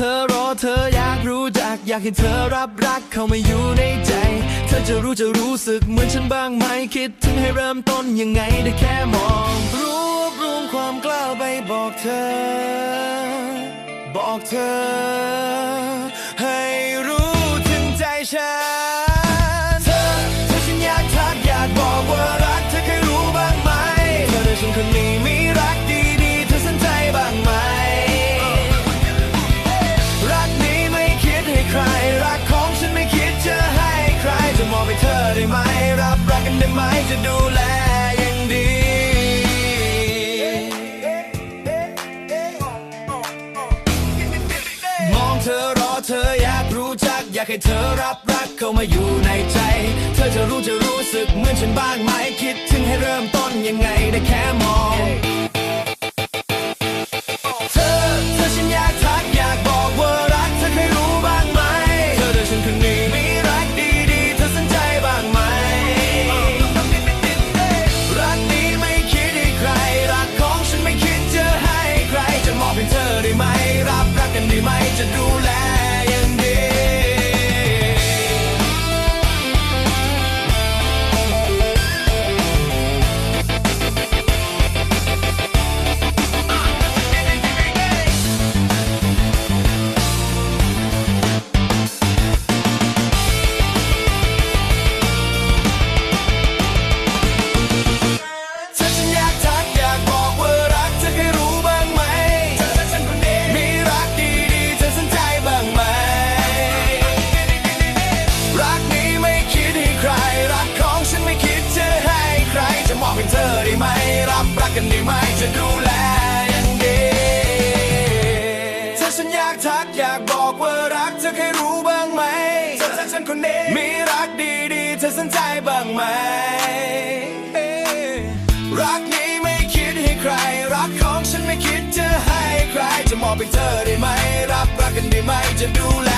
ธอรอเธออยากรู้จัก อยากให้เธอรับรักเข้ามาอยู่ในใจ เธอจะรู้จะรู้สึกเหมือนฉันบ้างไหมคิดถึงให้เริ่มต้นยังไงได้แค่มอง รวบรวมความกล้าไปบอกเธอ บอกเธอ ให้รู้ถึงใจฉัน ได้ไหมจะดูแลอย่างดี มองเธอรอเธออยากรู้จัก อยากให้เธอรับรักเข้ามาอยู่ในใจ เธอจะรู้จะรู้สึกเหมือนฉันบ้างไหมคิดถึงให้เริ่มต้นยังไงได้แค่มอง กทักอยากบอกว่ารักเธอเคยรู้บ้างไหมเธอและฉันคนนี้มีรักดีๆเธอสนใจบ้างไหม รักนี้ไม่คิดให้ใคร รักของฉันไม่คิดจะให้ใคร จะมอบให้เธอได้ไหม รับรักกันได้ไหมจะดูแล